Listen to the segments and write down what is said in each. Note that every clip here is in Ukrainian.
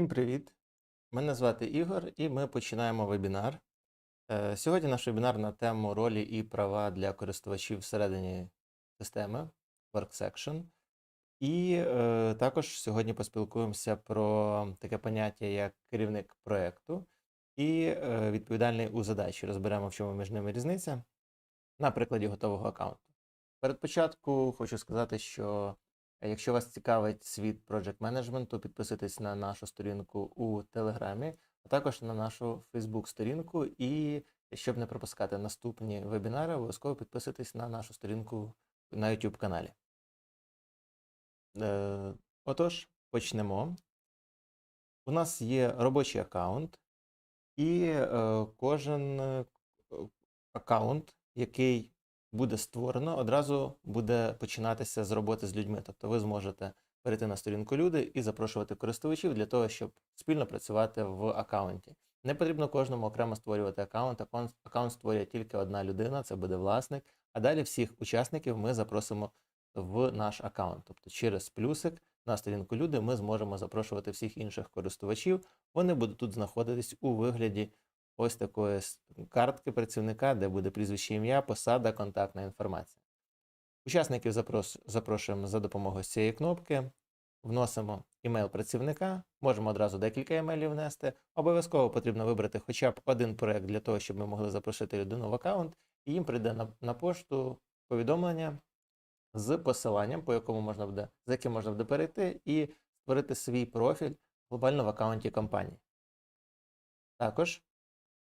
Всім привіт! Мене звати Ігор, і ми починаємо вебінар. Е, Сьогодні наш вебінар на тему ролі і права для користувачів всередині системи WorkSection. І е, також сьогодні поспілкуємося про таке поняття, як керівник проєкту і е, відповідальний у задачі. Розберемо, в чому між ними різниця на прикладі готового аккаунту. Перед початку хочу сказати, що якщо вас цікавить світ project менеджменту, підписуйтесь на нашу сторінку у Телеграмі, а також на нашу Facebook сторінку. І щоб не пропускати наступні вебінари, обов'язково підписуйтесь на нашу сторінку на YouTube каналі. Е, Отож, почнемо. У нас є робочий аккаунт, і е, кожен е, аккаунт, який буде створено, одразу буде починатися з роботи з людьми. Тобто ви зможете перейти на сторінку люди і запрошувати користувачів для того, щоб спільно працювати в аккаунті. Не потрібно кожному окремо створювати аккаунт. Аккаунт, створює тільки одна людина, це буде власник. А далі всіх учасників ми запросимо в наш аккаунт. Тобто через плюсик на сторінку люди ми зможемо запрошувати всіх інших користувачів. Вони будуть тут знаходитись у вигляді ось такої картки працівника, де буде прізвище ім'я, посада, контактна інформація. Учасників запрошуємо за допомогою цієї кнопки. Вносимо імейл працівника, можемо одразу декілька імейлів внести. Обов'язково потрібно вибрати хоча б один проект для того, щоб ми могли запросити людину в аккаунт, і їм прийде на, на пошту повідомлення з посиланням, по якому можна буде, за яким можна буде перейти і створити свій профіль глобально в аккаунті компанії. Також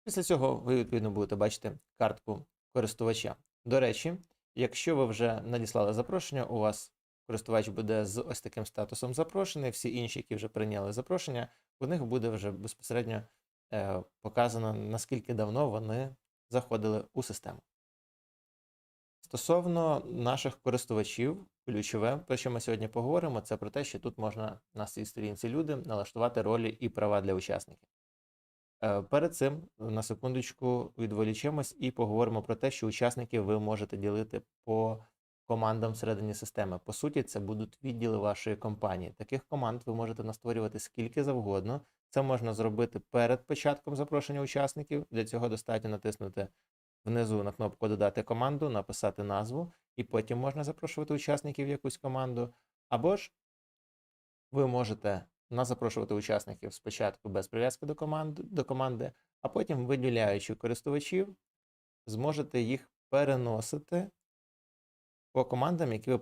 після цього ви відповідно будете бачити картку користувача. До речі, якщо ви вже надіслали запрошення, у вас користувач буде з ось таким статусом запрошений, всі інші, які вже прийняли запрошення, у них буде вже безпосередньо е, показано, наскільки давно вони заходили у систему. Стосовно наших користувачів, ключове, про що ми сьогодні поговоримо, це про те, що тут можна на цій сторінці люди налаштувати ролі і права для учасників. Е, Перед цим на секундочку відволічемось і поговоримо про те, що учасників ви можете ділити по командам всередині системи. По суті, це будуть відділи вашої компанії. Таких команд ви можете настворювати скільки завгодно. Це можна зробити перед початком запрошення учасників. Для цього достатньо натиснути внизу на кнопку Додати команду, написати назву, і потім можна запрошувати учасників в якусь команду. Або ж ви можете на запрошувати учасників спочатку без прив'язки до команди, до команди, а потім, виділяючи користувачів, зможете їх переносити по командам, які ви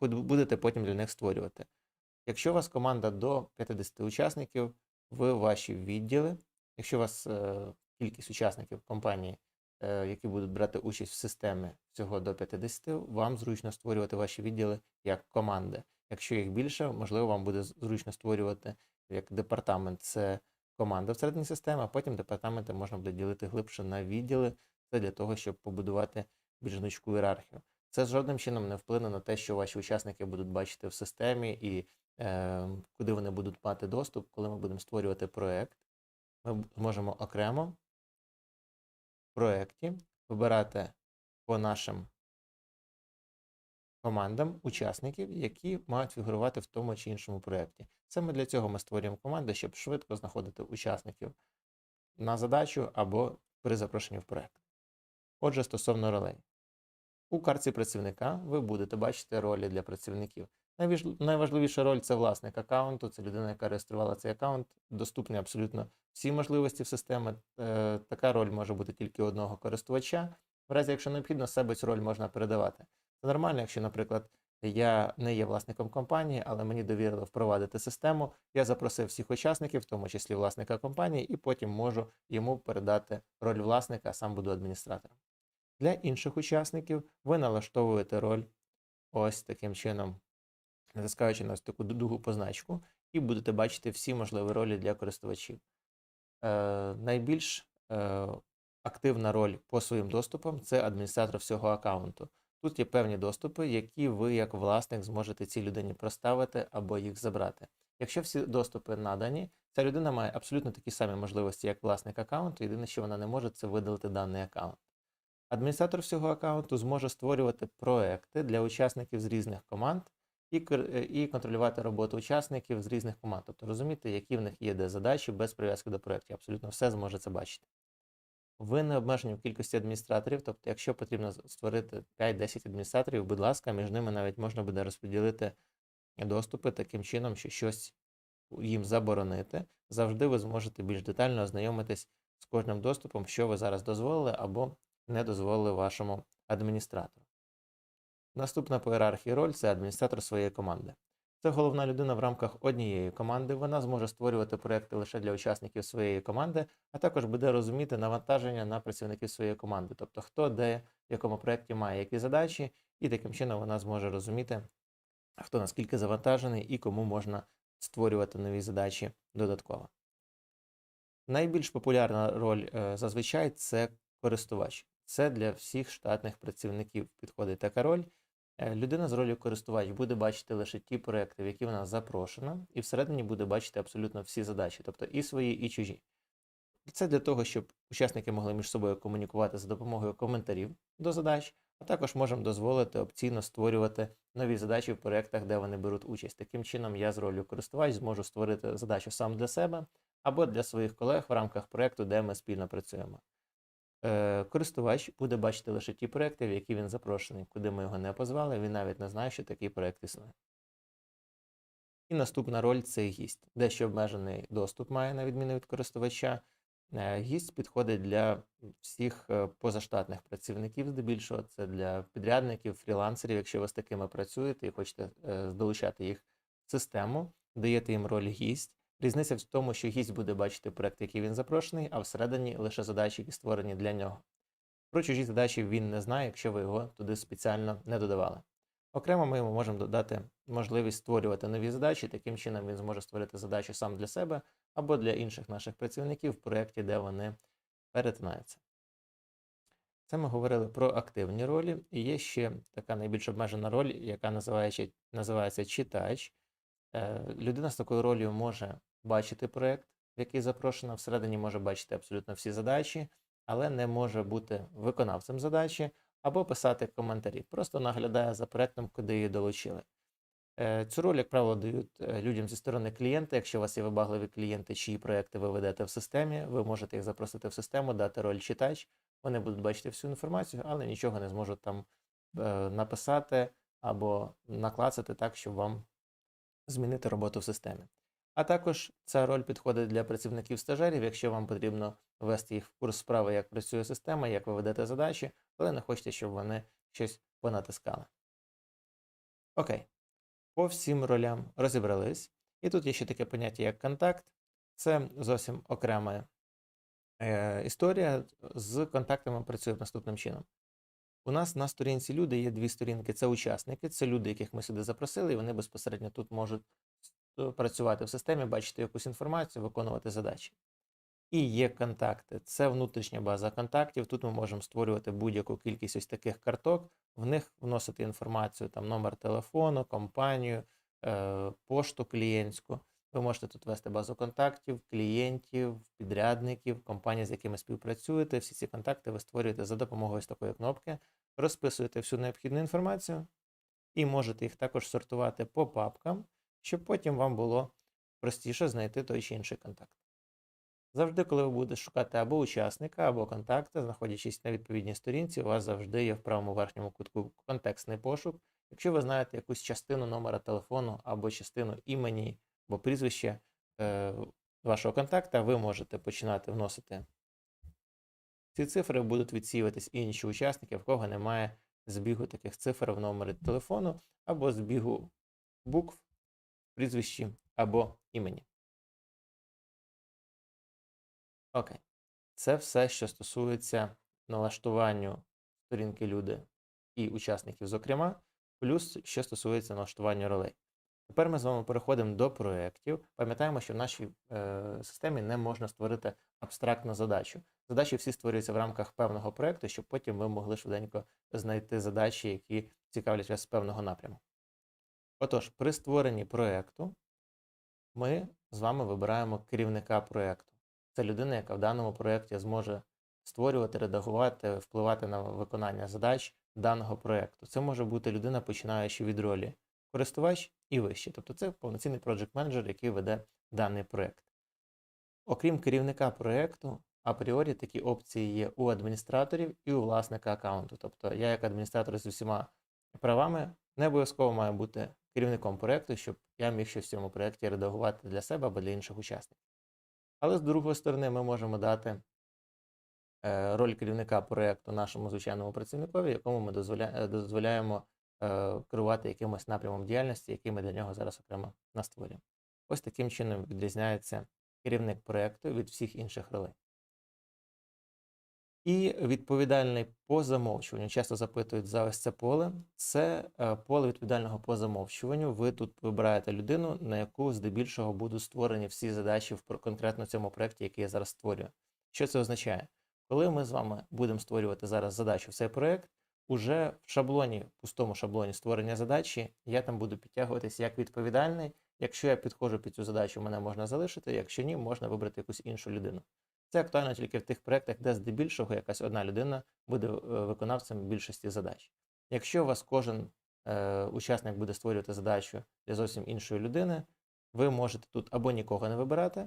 будете потім для них створювати. Якщо у вас команда до 50 учасників, ви ваші відділи, якщо у вас е, кількість учасників компанії, е, які будуть брати участь в системі всього до 50, вам зручно створювати ваші відділи як команди. Якщо їх більше, можливо, вам буде зручно створювати як департамент. Це команда всередині системи, а потім департаменти можна буде ділити глибше на відділи. Це для того, щоб побудувати більш гнучку ієрархію. Це жодним чином не вплине на те, що ваші учасники будуть бачити в системі і е, куди вони будуть мати доступ, коли ми будемо створювати проект. Ми зможемо окремо в проєкті вибирати по нашим командам учасників, які мають фігурувати в тому чи іншому проєкті. Саме для цього ми створюємо команди, щоб швидко знаходити учасників на задачу або при запрошенні в проєкт. Отже, стосовно ролей. У картці працівника ви будете бачити ролі для працівників. Найважливіша роль це власник аккаунту, це людина, яка реєструвала цей аккаунт. Доступні абсолютно всі можливості в системи. Е, Така роль може бути тільки одного користувача. В разі, якщо необхідно, себе цю роль можна передавати. Це нормально, якщо, наприклад, я не є власником компанії, але мені довірили впровадити систему. Я запросив всіх учасників, в тому числі власника компанії, і потім можу йому передати роль власника, а сам буду адміністратором. Для інших учасників ви налаштовуєте роль ось таким чином, натискаючи на таку другу позначку, і будете бачити всі можливі ролі для користувачів. Е, найбільш е, активна роль по своїм доступам це адміністратор всього аккаунту. Тут є певні доступи, які ви, як власник, зможете цій людині проставити або їх забрати. Якщо всі доступи надані, ця людина має абсолютно такі самі можливості, як власник аккаунту. Єдине, що вона не може, це видалити даний аккаунт. Адміністратор всього аккаунту зможе створювати проекти для учасників з різних команд і, контролювати роботу учасників з різних команд, тобто розуміти, які в них є де задачі без прив'язки до проєктів. Абсолютно все зможе це бачити. Ви не обмежені в кількості адміністраторів, тобто, якщо потрібно створити 5-10 адміністраторів, будь ласка, між ними навіть можна буде розподілити доступи таким чином, що щось їм заборонити. Завжди ви зможете більш детально ознайомитись з кожним доступом, що ви зараз дозволили або не дозволили вашому адміністратору. Наступна по ієрархії роль це адміністратор своєї команди. Це головна людина в рамках однієї команди. Вона зможе створювати проекти лише для учасників своєї команди, а також буде розуміти навантаження на працівників своєї команди, тобто хто де в якому проєкті має які задачі, і таким чином вона зможе розуміти, хто наскільки завантажений і кому можна створювати нові задачі додатково. Найбільш популярна роль е, зазвичай це користувач. Це для всіх штатних працівників підходить така роль. Е, Людина з ролью користувач буде бачити лише ті проекти, в які вона запрошена, і всередині буде бачити абсолютно всі задачі, тобто і свої, і чужі. Це для того, щоб учасники могли між собою комунікувати за допомогою коментарів до задач, а також можемо дозволити опційно створювати нові задачі в проєктах, де вони беруть участь. Таким чином, я з ролью користувач зможу створити задачу сам для себе або для своїх колег в рамках проєкту, де ми спільно працюємо. Е, Користувач буде бачити лише ті проекти, в які він запрошений, куди ми його не позвали, він навіть не знає, що такий проект існує. І наступна роль це гість. Дещо обмежений доступ має, на відміну від користувача. Е, Гість підходить для всіх е, позаштатних працівників, здебільшого, це для підрядників, фрілансерів, якщо ви з такими працюєте і хочете долучати їх в систему, даєте їм роль гість. Різниця в тому, що гість буде бачити проект, який він запрошений, а всередині лише задачі, які створені для нього. Про чужі задачі він не знає, якщо ви його туди спеціально не додавали. Окремо ми йому можемо додати можливість створювати нові задачі, таким чином він зможе створити задачі сам для себе або для інших наших працівників в проєкті, де вони перетинаються. Це ми говорили про активні ролі, і є ще така найбільш обмежена роль, яка називається, називається читач. Е, Людина з такою ролью може бачити проєкт, який запрошена, всередині може бачити абсолютно всі задачі, але не може бути виконавцем задачі або писати коментарі. Просто наглядає за проєктом, куди її долучили. Е, Цю роль, як правило, дають е, людям зі сторони клієнта. Якщо у вас є вибагливі клієнти, чиї проекти ви ведете в системі, ви можете їх запросити в систему, дати роль читач. Вони будуть бачити всю інформацію, але нічого не зможуть там е, написати або наклацати так, щоб вам змінити роботу в системі. А також ця роль підходить для працівників стажерів, якщо вам потрібно ввести їх в курс справи, як працює система, як ви ведете задачі, але не хочете, щоб вони щось понатискали. Окей. По всім ролям розібрались. І тут є ще таке поняття, як контакт. Це зовсім окрема е, історія. З контактами працює наступним чином. У нас на сторінці люди є дві сторінки. Це учасники, це люди, яких ми сюди запросили, і вони безпосередньо тут можуть працювати в системі, бачити якусь інформацію, виконувати задачі. І є контакти. Це внутрішня база контактів. Тут ми можемо створювати будь-яку кількість ось таких карток, в них вносити інформацію, там номер телефону, компанію, е, пошту клієнтську. Ви можете тут вести базу контактів, клієнтів, підрядників, компаній, з якими співпрацюєте. Всі ці контакти ви створюєте за допомогою ось такої кнопки, розписуєте всю необхідну інформацію і можете їх також сортувати по папкам, щоб потім вам було простіше знайти той чи інший контакт. Завжди, коли ви будете шукати або учасника, або контакти, знаходячись на відповідній сторінці, у вас завжди є в правому верхньому кутку контекстний пошук. Якщо ви знаєте якусь частину номера телефону або частину імені або прізвище е, вашого контакта, ви можете починати вносити. Ці цифри будуть відсіюватись інші учасники, в кого немає збігу таких цифр в номері телефону, або збігу букв, прізвищі або імені. Окей. Це все, що стосується налаштуванню сторінки люди і учасників, зокрема, плюс що стосується налаштування ролей. Тепер ми з вами переходимо до проєктів. Пам'ятаємо, що в нашій е, системі не можна створити абстрактну задачу. Задачі всі створюються в рамках певного проєкту, щоб потім ви могли швиденько знайти задачі, які цікавлять вас з певного напряму. Отож, при створенні проєкту ми з вами вибираємо керівника проєкту. Це людина, яка в даному проєкті зможе створювати, редагувати, впливати на виконання задач даного проєкту. Це може бути людина, починаючи від ролі користувач і вище. Тобто це повноцінний project менеджер, який веде даний проєкт. Окрім керівника проєкту, апріорі такі опції є у адміністраторів і у власника аккаунту. Тобто я, як адміністратор з усіма правами, не обов'язково маю бути керівником проєкту, щоб я міг щось в цьому проєкті редагувати для себе або для інших учасників. Але з другої сторони, ми можемо дати е, роль керівника проєкту нашому звичайному працівникові, якому ми е, дозволяємо е, керувати якимось напрямом діяльності, який ми для нього зараз окремо настворюємо. Ось таким чином відрізняється керівник проєкту від всіх інших ролей. І відповідальний по замовчуванню. Часто запитують за ось це поле. Це е, поле відповідального по замовчуванню. Ви тут вибираєте людину, на яку здебільшого будуть створені всі задачі в конкретно цьому проєкті, який я зараз створюю. Що це означає? Коли ми з вами будемо створювати зараз задачу в цей проєкт, уже в шаблоні, пустому шаблоні створення задачі, я там буду підтягуватися як відповідальний. Якщо я підходжу під цю задачу, мене можна залишити, якщо ні, можна вибрати якусь іншу людину. Це актуально тільки в тих проєктах, де здебільшого якась одна людина буде е, виконавцем більшості задач. Якщо у вас кожен е, учасник буде створювати задачу для зовсім іншої людини, ви можете тут або нікого не вибирати,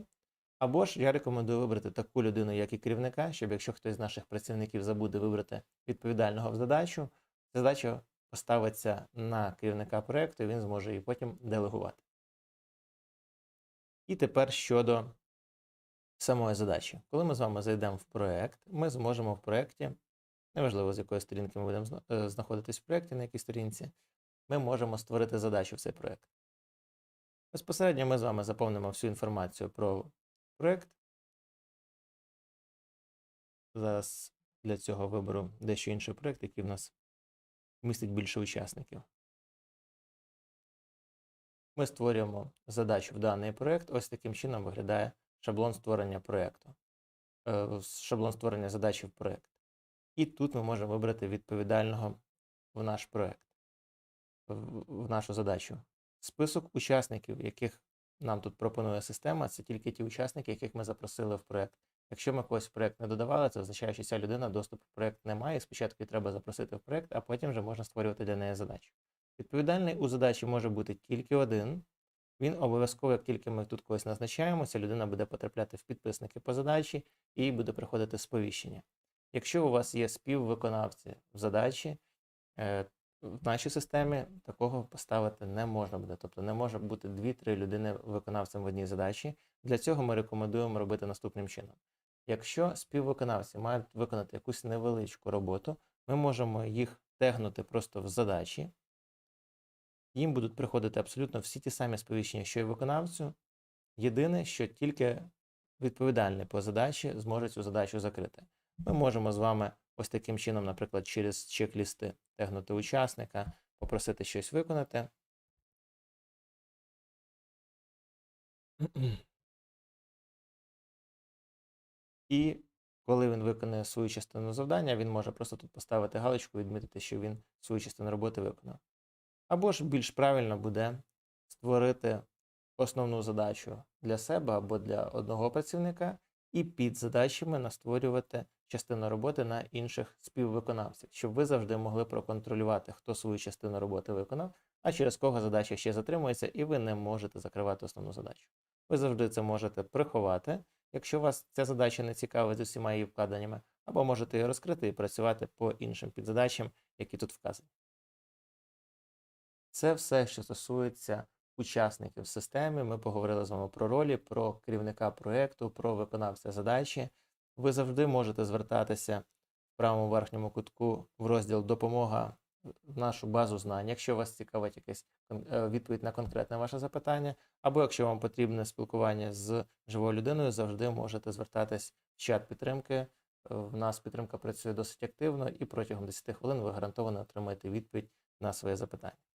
або ж я рекомендую вибрати таку людину, як і керівника, щоб якщо хтось з наших працівників забуде вибрати відповідального в задачу, задача поставиться на керівника проєкту, і він зможе її потім делегувати. І тепер щодо самої задачі. Коли ми з вами зайдемо в проєкт, ми зможемо в проєкті, неважливо з якої сторінки ми будемо е, знаходитись в проєкті, на якій сторінці, ми можемо створити задачу в цей проєкт. Безпосередньо ми з вами заповнимо всю інформацію про проєкт. Зараз для цього виберу дещо інший проєкт, який в нас містить більше учасників. Ми створюємо задачу в даний проєкт. Ось таким чином виглядає шаблон створення проєкту, е, шаблон створення задачі в проєкт. І тут ми можемо вибрати відповідального в наш проєкт, в нашу задачу. Список учасників, яких нам тут пропонує система, це тільки ті учасники, яких ми запросили в проєкт. Якщо ми когось в проєкт не додавали, це означає, що ця людина доступу в проєкт не має. Спочатку її треба запросити в проєкт, а потім вже можна створювати для неї задачу. Відповідальний у задачі може бути тільки один. Він обов'язково, як тільки ми тут когось назначаємо, ця людина буде потрапляти в підписники по задачі і буде приходити сповіщення. Якщо у вас є співвиконавці в задачі, е, в нашій системі такого поставити не можна буде. Тобто не може бути 2-3 людини виконавцем в одній задачі. Для цього ми рекомендуємо робити наступним чином. Якщо співвиконавці мають виконати якусь невеличку роботу, ми можемо їх тегнути просто в задачі. Їм будуть приходити абсолютно всі ті самі сповіщення, що й виконавцю. Єдине, що тільки відповідальний по задачі зможе цю задачу закрити. Ми можемо з вами ось таким чином, наприклад, через чек-лісти тегнути учасника, попросити щось виконати. І коли він виконає свою частину завдання, він може просто тут поставити галочку і відмітити, що він свою частину роботи виконав. Або ж більш правильно буде створити основну задачу для себе або для одного працівника, і під задачами настворювати частину роботи на інших співвиконавців, щоб ви завжди могли проконтролювати, хто свою частину роботи виконав, а через кого задача ще затримується, і ви не можете закривати основну задачу. Ви завжди це можете приховати, якщо вас ця задача не цікавить з усіма її вкладеннями, або можете її розкрити і працювати по іншим підзадачам, які тут вказані. Це все, що стосується учасників системи. Ми поговорили з вами про ролі, про керівника проєкту, про виконавця задачі. Ви завжди можете звертатися в правому верхньому кутку в розділ Допомога в нашу базу знань, якщо вас цікавить якась е, відповідь на конкретне ваше запитання, або якщо вам потрібне спілкування з живою людиною, завжди можете звертатись в чат підтримки. В нас підтримка працює досить активно, і протягом 10 хвилин ви гарантовано отримаєте відповідь на своє запитання.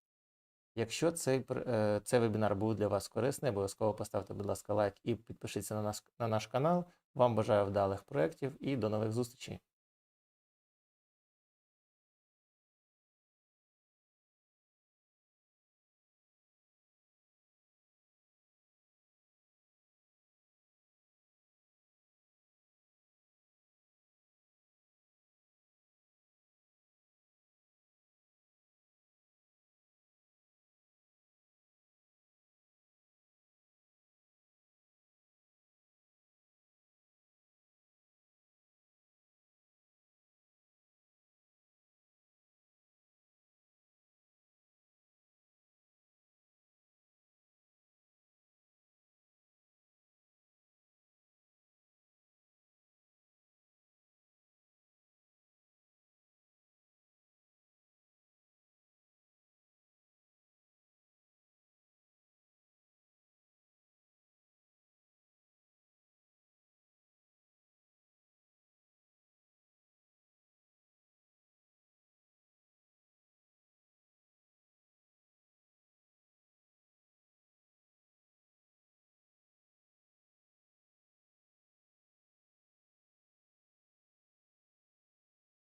Якщо цей, е, цей вебінар був для вас корисний, обов'язково поставте, будь ласка, лайк і підпишіться на, нас, на наш канал. Вам бажаю вдалих проєктів і до нових зустрічей.